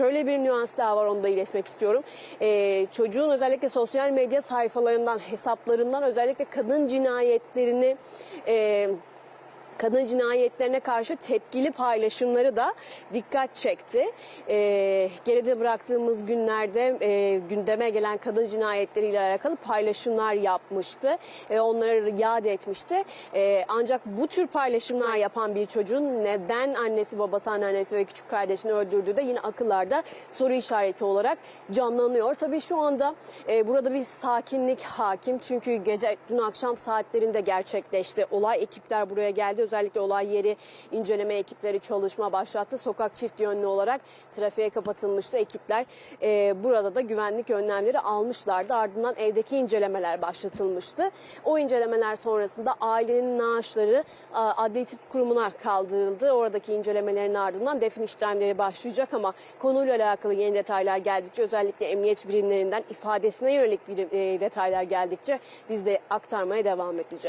şöyle bir nüans daha var onu da iletmek istiyorum. Ee, çocuğun özellikle sosyal medya sayfalarından, hesaplarından özellikle kadın cinayetlerini... E, kadın cinayetlerine karşı tepkili paylaşımları da dikkat çekti. Ee, geride bıraktığımız günlerde e, gündeme gelen kadın cinayetleriyle alakalı paylaşımlar yapmıştı. E, onları yad etmişti. E, ancak bu tür paylaşımlar yapan bir çocuğun neden annesi, babası, anneannesi ve küçük kardeşini öldürdüğü de yine akıllarda soru işareti olarak canlanıyor. Tabii şu anda e, burada bir sakinlik hakim. Çünkü gece dün akşam saatlerinde gerçekleşti. Olay ekipler buraya geldi. Özellikle olay yeri inceleme ekipleri çalışma başlattı. Sokak çift yönlü olarak trafiğe kapatılmıştı. Ekipler e, burada da güvenlik önlemleri almışlardı. Ardından evdeki incelemeler başlatılmıştı. O incelemeler sonrasında ailenin naaşları adli tıp kurumuna kaldırıldı. Oradaki incelemelerin ardından defin işlemleri başlayacak ama konuyla alakalı yeni detaylar geldikçe özellikle emniyet birimlerinden ifadesine yönelik bir, e, detaylar geldikçe biz de aktarmaya devam edeceğiz.